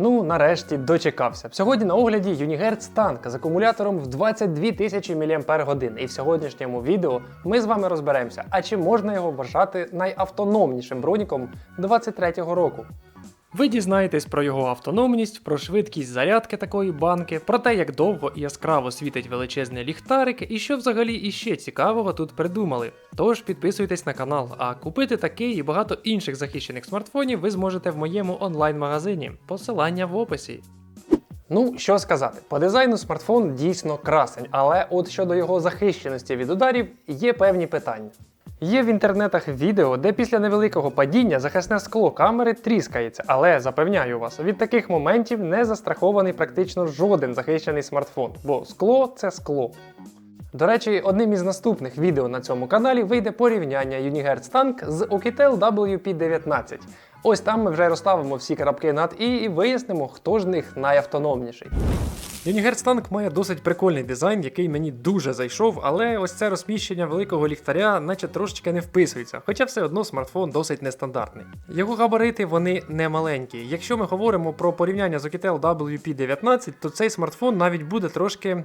Ну, нарешті дочекався. Сьогодні на огляді Юнігерц танк з акумулятором в 22 тисячі мАч. І в сьогоднішньому відео ми з вами розберемося, а чи можна його вважати найавтономнішим броніком 23-го року. Ви дізнаєтесь про його автономність, про швидкість зарядки такої банки, про те, як довго і яскраво світить величезний ліхтарик, і що взагалі іще цікавого тут придумали. Тож підписуйтесь на канал, а купити такий і багато інших захищених смартфонів ви зможете в моєму онлайн-магазині. Посилання в описі. Ну, що сказати, по дизайну смартфон дійсно красень, але от щодо його захищеності від ударів є певні питання. Є в інтернетах відео, де після невеликого падіння захисне скло камери тріскається, але запевняю вас, від таких моментів не застрахований практично жоден захищений смартфон, бо скло це скло. До речі, одним із наступних відео на цьому каналі вийде порівняння Unihertz Tank з Oukitel WP19. Ось там ми вже розставимо всі крапки над і і вияснимо, хто ж них найавтономніший. Tank має досить прикольний дизайн, який мені дуже зайшов, але ось це розміщення великого ліхтаря, наче трошечки не вписується, хоча все одно смартфон досить нестандартний. Його габарити вони не маленькі. Якщо ми говоримо про порівняння з Oukitel WP19, то цей смартфон навіть буде трошки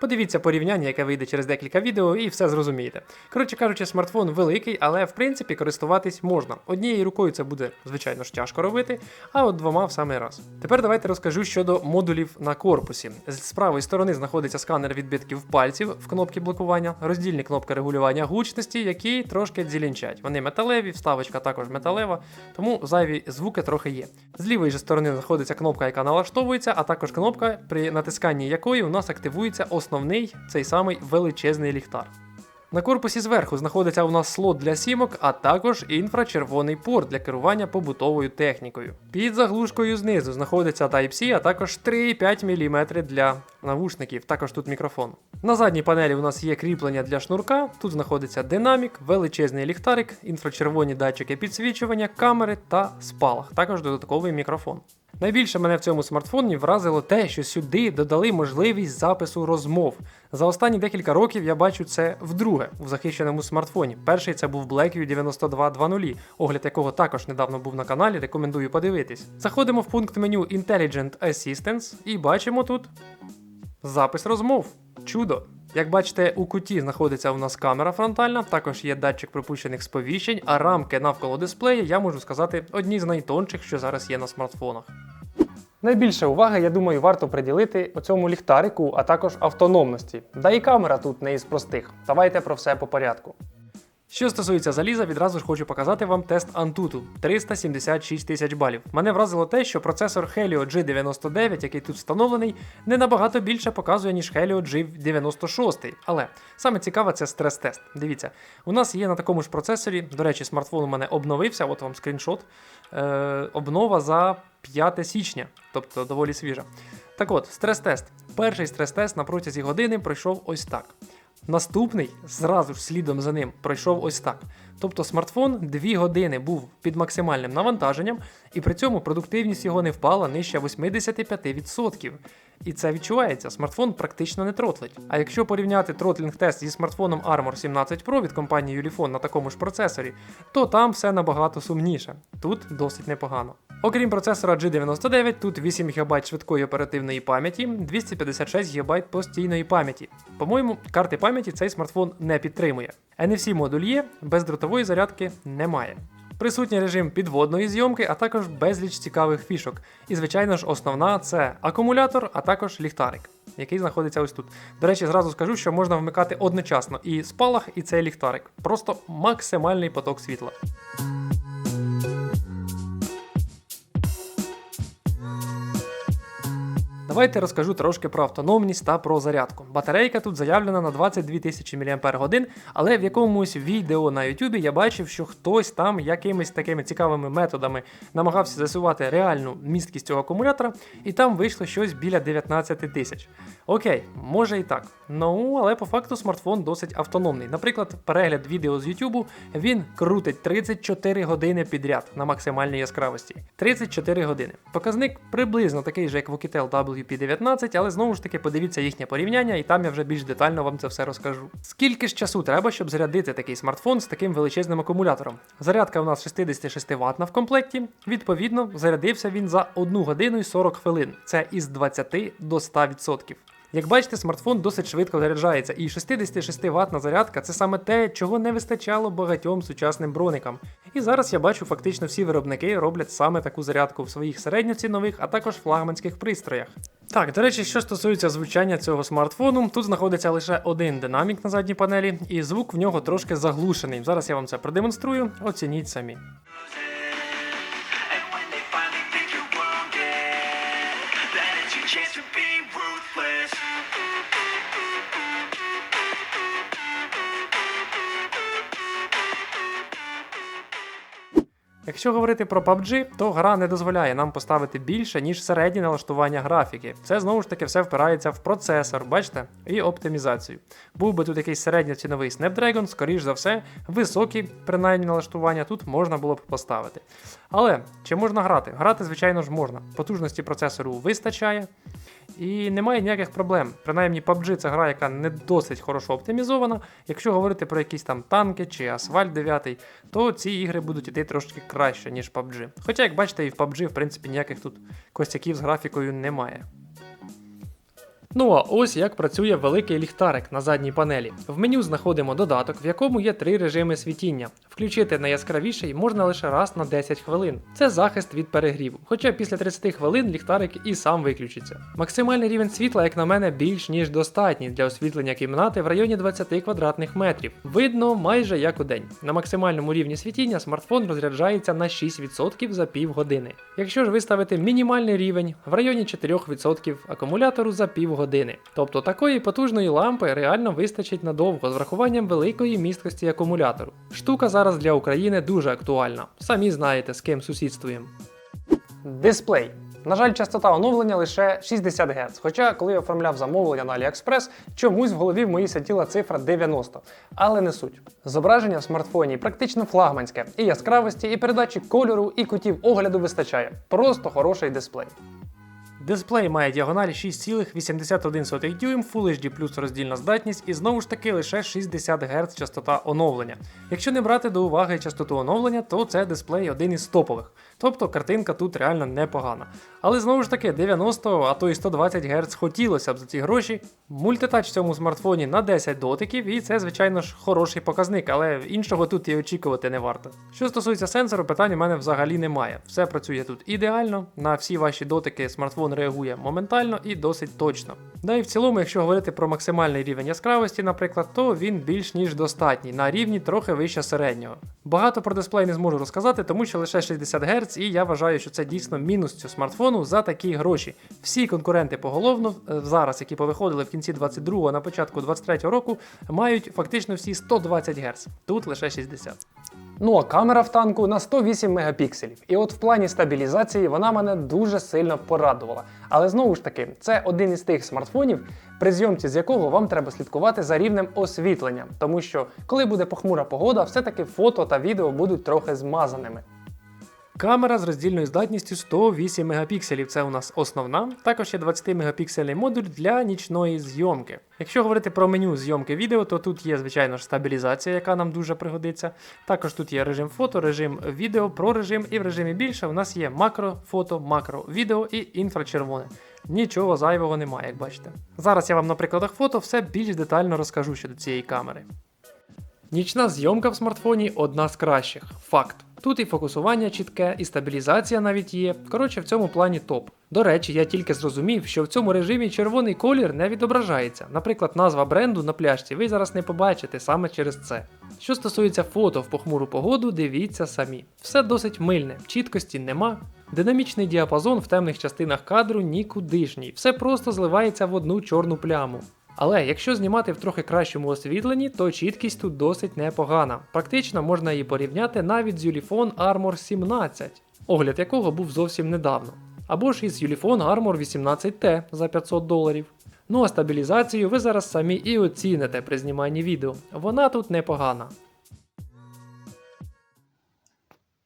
Подивіться порівняння, яке вийде через декілька відео, і все зрозумієте. Коротше кажучи, смартфон великий, але в принципі користуватись можна. Однією рукою це буде, звичайно ж, тяжко робити, а от двома в самий раз. Тепер давайте розкажу щодо модулів на корпусі. З правої сторони знаходиться сканер відбитків пальців в кнопці блокування, роздільні кнопки регулювання гучності, які трошки дзілінчать. Вони металеві, вставочка також металева, тому зайві звуки трохи є. З лівої ж сторони знаходиться кнопка, яка налаштовується, а також кнопка, при натисканні якої у нас активується основний цей самий величезний ліхтар. На корпусі зверху знаходиться у нас слот для сімок, а також інфрачервоний порт для керування побутовою технікою. Під заглушкою знизу знаходиться Type-C, а також 3,5 мм для навушників, також тут мікрофон. На задній панелі у нас є кріплення для шнурка, тут знаходиться динамік, величезний ліхтарик, інфрачервоні датчики підсвічування, камери та спалах, також додатковий мікрофон. Найбільше мене в цьому смартфоні вразило те, що сюди додали можливість запису розмов. За останні декілька років я бачу це вдруге в захищеному смартфоні. Перший це був Blackview 9220, огляд якого також недавно був на каналі, рекомендую подивитись. Заходимо в пункт меню Intelligent Assistance і бачимо тут запис розмов. Чудо! Як бачите, у куті знаходиться у нас камера фронтальна, також є датчик пропущених сповіщень, а рамки навколо дисплея, я можу сказати, одні з найтонших, що зараз є на смартфонах. Найбільше уваги, я думаю, варто приділити оцьому ліхтарику, а також автономності. Да і камера тут не із простих. Давайте про все по порядку. Що стосується заліза, відразу ж хочу показати вам тест Antutu 376 тисяч балів. Мене вразило те, що процесор Helio G99, який тут встановлений, не набагато більше показує, ніж Helio G96. Але саме цікаве це стрес-тест. Дивіться, у нас є на такому ж процесорі, до речі, смартфон у мене обновився, от вам скріншот. Е, обнова за 5 січня, тобто доволі свіжа. Так от, стрес-тест. Перший стрес-тест на протязі години пройшов ось так. Наступний, зразу ж слідом за ним, пройшов ось так. Тобто смартфон 2 години був під максимальним навантаженням, і при цьому продуктивність його не впала нижче 85%. І це відчувається, смартфон практично не тротлить. А якщо порівняти тротлінг-тест зі смартфоном Armor 17 Pro від компанії Ulefone на такому ж процесорі, то там все набагато сумніше. Тут досить непогано. Окрім процесора G99, тут 8 ГБ швидкої оперативної пам'яті, 256 ГБ постійної пам'яті. По-моєму, карти пам'яті цей смартфон не підтримує. NFC модуль є, бездротової зарядки немає. Присутній режим підводної зйомки, а також безліч цікавих фішок. І, звичайно ж, основна це акумулятор, а також ліхтарик, який знаходиться ось тут. До речі, зразу скажу, що можна вмикати одночасно і спалах, і цей ліхтарик. Просто максимальний поток світла. Давайте розкажу трошки про автономність та про зарядку. Батарейка тут заявлена на 22 тисячі мАч, але в якомусь відео на YouTube я бачив, що хтось там якимись такими цікавими методами намагався засувати реальну місткість цього акумулятора, і там вийшло щось біля 19 тисяч. Окей, може і так. Ну, але по факту смартфон досить автономний. Наприклад, перегляд відео з YouTube він крутить 34 години підряд на максимальній яскравості. 34 години. Показник приблизно такий же, як в Oukitel WP P19, але знову ж таки подивіться їхнє порівняння, і там я вже більш детально вам це все розкажу. Скільки ж часу треба, щоб зарядити такий смартфон з таким величезним акумулятором? Зарядка у нас 66 ватна в комплекті. Відповідно, зарядився він за 1 годину і 40 хвилин. Це із 20 до 100%. Як бачите, смартфон досить швидко заряджається, і 66 ватна зарядка це саме те, чого не вистачало багатьом сучасним броникам. І зараз я бачу, фактично всі виробники роблять саме таку зарядку в своїх середньоцінових, а також флагманських пристроях. Так, до речі, що стосується звучання цього смартфону, тут знаходиться лише один динамік на задній панелі, і звук в нього трошки заглушений. Зараз я вам це продемонструю, оцініть самі. Якщо говорити про PUBG, то гра не дозволяє нам поставити більше, ніж середнє налаштування графіки. Це знову ж таки все впирається в процесор, бачите, і оптимізацію. Був би тут якийсь середньоціновий Snapdragon, скоріш за все, високі, принаймні налаштування тут можна було б поставити. Але чи можна грати? Грати, звичайно ж, можна. Потужності процесору вистачає. І немає ніяких проблем. Принаймні, PUBG це гра, яка не досить хорошо оптимізована. Якщо говорити про якісь там танки чи Асфальт 9, то ці ігри будуть іти трошки краще, ніж PUBG. Хоча, як бачите, і в PUBG, в принципі, ніяких тут костяків з графікою немає. Ну а ось як працює великий ліхтарик на задній панелі. В меню знаходимо додаток, в якому є три режими світіння. Включити найяскравіший можна лише раз на 10 хвилин. Це захист від перегріву. Хоча після 30 хвилин ліхтарик і сам виключиться. Максимальний рівень світла, як на мене, більш ніж достатній для освітлення кімнати в районі 20 квадратних метрів. Видно майже як у день. На максимальному рівні світіння смартфон розряджається на 6% за півгодини. Якщо ж виставити мінімальний рівень в районі 4% акумулятору за півгодини. Тобто такої потужної лампи реально вистачить надовго з врахуванням великої місткості акумулятору. Штука зараз для України дуже актуальна. Самі знаєте, з ким сусідствуємо. Дисплей. На жаль, частота оновлення лише 60 Гц. Хоча, коли я оформляв замовлення на AliExpress, чомусь в голові в моїй сиділа цифра 90. Але не суть. Зображення в смартфоні практично флагманське, і яскравості, і передачі кольору, і кутів огляду вистачає. Просто хороший дисплей. Дисплей має діагональ 6,81 дюйм, Full HD плюс роздільна здатність і знову ж таки лише 60 Гц частота оновлення. Якщо не брати до уваги частоту оновлення, то це дисплей один із топових. Тобто картинка тут реально непогана. Але знову ж таки 90, а то і 120 Гц хотілося б за ці гроші. Мультитач в цьому смартфоні на 10 дотиків, і це, звичайно ж, хороший показник, але іншого тут і очікувати не варто. Що стосується сенсору, питань у мене взагалі немає. Все працює тут ідеально, на всі ваші дотики смартфон реагує моментально і досить точно. Да і в цілому, якщо говорити про максимальний рівень яскравості, наприклад, то він більш ніж достатній, на рівні трохи вище середнього. Багато про дисплей не зможу розказати, тому що лише 60 Гц, і я вважаю, що це дійсно мінус цього смартфону за такі гроші. Всі конкуренти поголовно е, зараз, які повиходили в кінці 22-го, на початку 23-го року, мають фактично всі 120 Гц. Тут лише 60. Ну а камера в танку на 108 мегапікселів. І от в плані стабілізації вона мене дуже сильно порадувала. Але знову ж таки, це один із тих смартфонів, при зйомці з якого вам треба слідкувати за рівнем освітлення, тому що коли буде похмура погода, все-таки фото та відео будуть трохи змазаними. Камера з роздільною здатністю 108 мегапікселів. Це у нас основна. Також є 20 мегапіксельний модуль для нічної зйомки. Якщо говорити про меню зйомки відео, то тут є, звичайно ж, стабілізація, яка нам дуже пригодиться. Також тут є режим фото, режим відео, про режим, і в режимі більше у нас є макро, фото, макро, відео і інфрачервоне. Нічого зайвого немає, як бачите. Зараз я вам на прикладах фото все більш детально розкажу щодо цієї камери. Нічна зйомка в смартфоні одна з кращих. Факт. Тут і фокусування чітке, і стабілізація навіть є. Коротше, в цьому плані топ. До речі, я тільки зрозумів, що в цьому режимі червоний колір не відображається. Наприклад, назва бренду на пляшці ви зараз не побачите саме через це. Що стосується фото в похмуру погоду, дивіться самі. Все досить мильне, чіткості нема. Динамічний діапазон в темних частинах кадру нікудишній, все просто зливається в одну чорну пляму. Але якщо знімати в трохи кращому освітленні, то чіткість тут досить непогана. Практично можна її порівняти навіть з Ulefone Armor 17, огляд якого був зовсім недавно. Або ж із Ulefone Armor 18T за 500 доларів. Ну а стабілізацію ви зараз самі і оціните при зніманні відео. Вона тут непогана.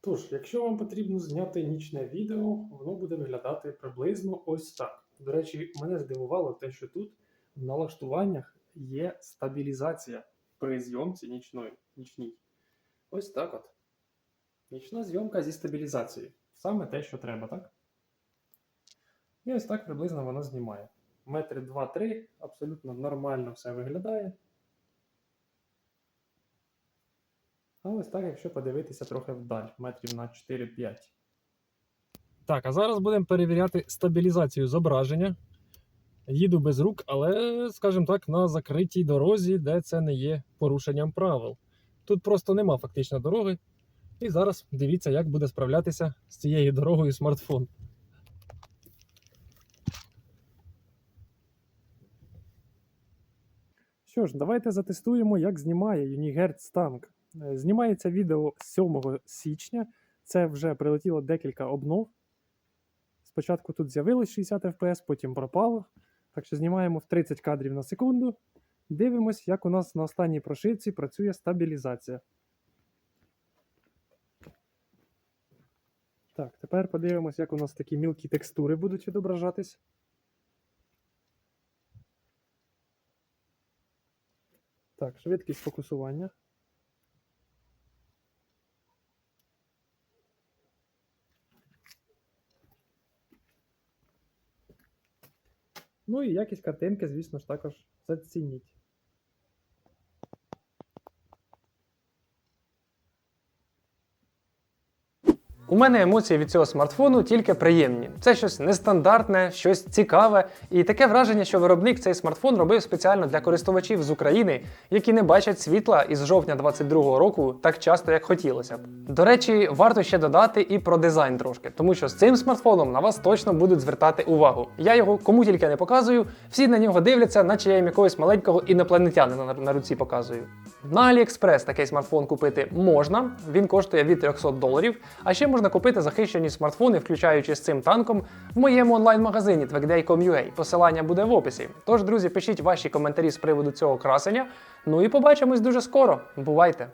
Тож, якщо вам потрібно зняти нічне відео, воно буде виглядати приблизно ось так. До речі, мене здивувало те, що тут налаштуваннях є стабілізація при зйомці нічної. нічній. Ось так от. Нічна зйомка зі стабілізацією. Саме те, що треба, так? І ось так приблизно воно знімає. Метри 2-3, абсолютно нормально все виглядає. А ось так, якщо подивитися трохи вдаль, метрів на 4-5. Так, а зараз будемо перевіряти стабілізацію зображення. Їду без рук, але, скажімо так, на закритій дорозі, де це не є порушенням правил. Тут просто нема фактично дороги. І зараз дивіться, як буде справлятися з цією дорогою смартфон. Що ж, давайте затестуємо, як знімає Unihertz Tank. Е, Знімається відео 7 січня. Це вже прилетіло декілька обнов. Спочатку тут з'явилось 60 FPS, потім пропало. Так що знімаємо в 30 кадрів на секунду. Дивимось, як у нас на останній прошивці працює стабілізація. Так, тепер подивимось, як у нас такі мілкі текстури будуть відображатись. Так, швидкість фокусування. Ну і якість картинки, звісно ж, також зацініть. У мене емоції від цього смартфону тільки приємні. Це щось нестандартне, щось цікаве, і таке враження, що виробник цей смартфон робив спеціально для користувачів з України, які не бачать світла із жовтня 22-го року так часто, як хотілося б. До речі, варто ще додати і про дизайн трошки, тому що з цим смартфоном на вас точно будуть звертати увагу. Я його кому тільки не показую, всі на нього дивляться, наче я їм якогось маленького інопланетянина на, руці показую. На AliExpress такий смартфон купити можна, він коштує від 300 доларів. А ще можна купити захищені смартфони, включаючи з цим танком, в моєму онлайн-магазині Twagday.com.ua. Посилання буде в описі. Тож, друзі, пишіть ваші коментарі з приводу цього красення. Ну і побачимось дуже скоро. Бувайте!